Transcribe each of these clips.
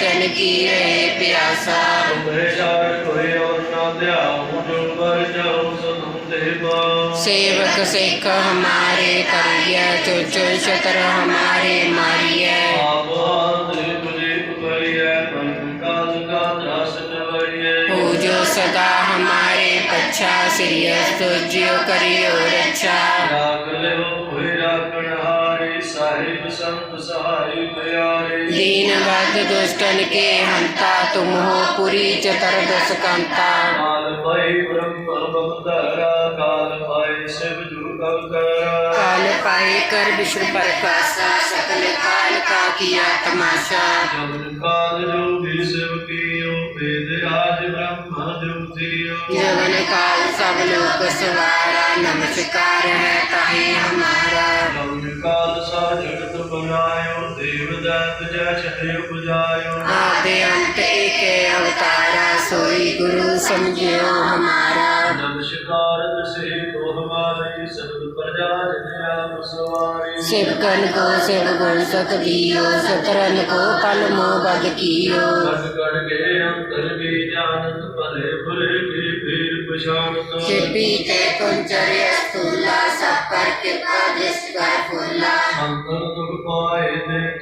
جن کی رہے پیاسا سیوک سیک ہمارے کریا جو جو شطر ہمارے ماریا پوجو سدا ہمارے پچھا سریس تو جیو संत सहाय प्यारे दीनवध दुष्टन के हंता तुम हो पुरी चतर दस कांता काल पाई ब्रह्म परम तारा काल पाई शिव जू कवतारा काल पाए कर विश्व प्रकाशा सकल काल का किया तमाशा जगत काल जो भी शिव कियो वेद आज ब्रह्म जुगतियो जगन काल सब लोक सवारा नमस्कार है ताहे हमारा ਜਗ ਜਛੇ ਉਪਜਾਇਓ ਆਪੇ ਅੰਤ ਏਕੇ ਅਵਤਾਰਾ ਸੋਈ ਗੁਰੂ ਸਮਝਿਓ ਹਮਾਰਾ। ਨਮਸਕਾਰ ਸੇ ਕੋ ਹਮਾਰੇ ਸਭ ਪ੍ਰਜਾ ਜਨ ਆਪ ਸਵਾਰੇ। ਸਿਵਕਨ ਕੋ ਸਿਵ ਗੁਣ ਸਤ ਦੀਓ ਸਤਰਨ ਕੋ ਪਲ ਮੋ ਬਦ ਕੀਓ। ਬਸ ਕੜ ਕੇ ਅੰਤਰ ਵੀ ਜਾਣਤ ਭਲੇ ਭੁਲੇ ਕੇ ਫੇਰ ਪਛਾਨਤ ਸਿਪੀ ਤੇ ਕੁੰਚਰਿ ਅਸਤੂਲਾ ਸਭ ਪਰ ਕਿਰਪਾ ਜਿਸ ਕਰ ਫੁੱਲਾ। ਸੰਤਨ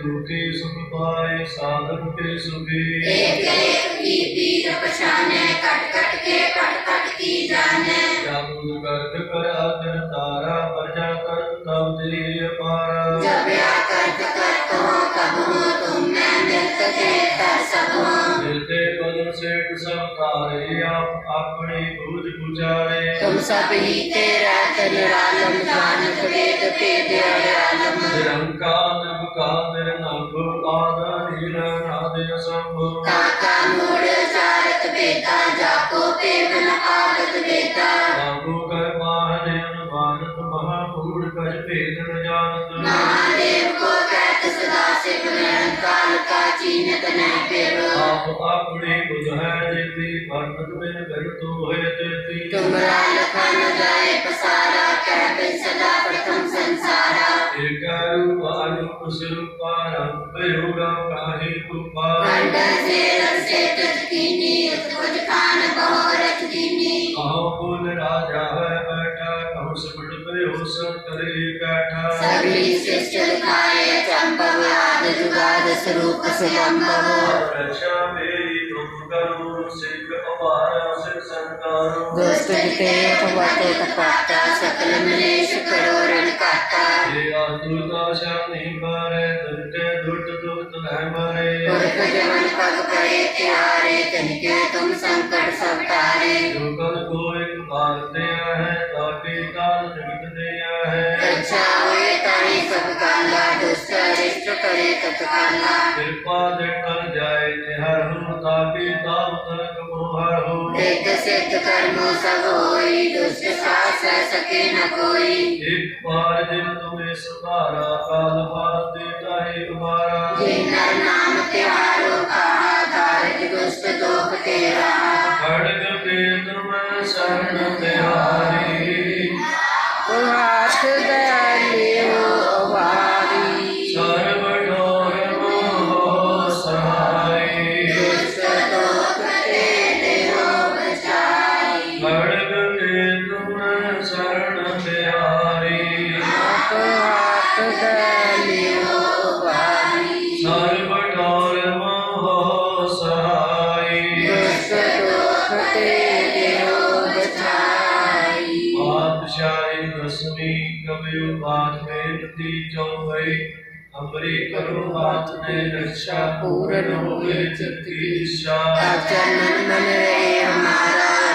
ਦੁਖੇ ਸੁਖ ਪਾਏ ਸਾਧਨ ਕੇ ਸੁਭੀ ਇਤੇ ਕੀਤੀ ਪਛਾਨੈ ਕਟ ਕਟ ਕੇ ਪਟ ਪਟ ਕੀ ਜਾਣੈ। ਜਬ ਕਰਤ ਕਰ ਆਦਰ ਤਾਰਾ ਪਰਜਾ ਕਰ ਤਬ ਤੇਰੀ ਅਪਾਰ। ਜਬ ਆ ਕਰਤ ਕਰ ਤੋ ਤਬ ਹੋ ਤੁਮ ਮੈਂ ਮਿਲਤ ਤੇ ਕਰ ਸਭ ਹੋ ਮਿਲਤੇ ਬਨ ਸੇਠ ਸਭ ਤਾਰੇ ਆਪ ਆਪਣੀ ਬੂਝ ਪੁਜਾਰੇ। ਤੁਮ ਸਭ ਹੀ ਤੇਰਾ ਤਨ ਰਾਲਮ ਦਾਨ ਵੇਦ ਤੇ ਦਿਆਰੇ। ਮਰਨਤ ਮੇ ਗਰ ਤੂੰ ਹੋਏ ਤੇਤੀ ਤੁਮਰਾ ਲਖਾ ਨ ਜਾਏ ਪਸਾਰਾ ਕਹਿ ਬੇ ਸਦਾ ਪ੍ਰਥਮ ਸੰਸਾਰਾ। ਏਕਾ ਰੂਪ ਅਨੂਪ ਸਰੂਪਾ ਰੰਗ ਭਇਓ ਰਾਮ ਕਾਹੇ ਕੁਪਾ ਕੰਡ ਸੇ ਰਸੇ ਤਤ ਕੀਨੀ ਉਤਪੁਜ ਖਾਨ ਬਹੁ ਰਤ ਕੀਨੀ। ਆਉ ਕੋਲ ਰਾਜਾ ਹੈ ਬੈਠਾ ਕਹੋ ਸਬੜ ਭਇਓ ਸਭ ਕਰੇ ਕਾਠਾ ਸਭੀ ਸਿਸ਼ਟਰ ਖਾਏ ਚੰਬਵਾ ਆਦ ਜੁਗਾਦ ਸਰੂਪ ਸੇ ਅੰਬਵ ਰਛਾ ਮੇਰੀ ਤੁਮ ਕਰੋ। Gusto di te ang pagwati at kapata sa kalamanis at karori ng kata. Puri ka jaman pagkari tiyari, tanike tum sankar sabtari. Dukal ko ek baalte ya hai, taake kaal jagit de ya hai. Kacha hoye tani sab kanga, dusra rishtra kare tab kanga. Kripa dekhal jaye, nehar hum taake taal tar kama. हर हो सिद्ध सिद्ध कर्मो सब होई दुष्ट सास सके न कोई एक बार जिन तुम्हें सुधारा काल बार देता है तुम्हारा जिन नाम प्यारो कहा धारक दुष्ट दोख तेरा खड़ग पेंद्र में शरण तेरा ਬਿਹਾਰੀ ਹੱਥ ਹੱਥ ਦੇ ਲਿਓ ਵਾਰੀ ਸਰਬ ਡੋਲ ਮੋਹ ਸਹਾਈ। ਦੁਖ ਦੁਖ ਤੇ ਦਿਓ ਬਚਾਈ। ਪਾਤਸ਼ਾਹੀ ਦਸਵੀਂ ਕਬਿਉ ਬਾਤ ਬੇਨਤੀ ਜੋ ਹੈ ਅਮਰੀ ਕਰੋ ਹਾਥ ਨੇ ਰੱਖਿਆ ਪੂਰਨ ਹੋਵੇ ਚਿਤ ਦੀ ਇੱਛਾ। ਅਚਨਨ ਮਨ ਰੇ ਹਮਾਰਾ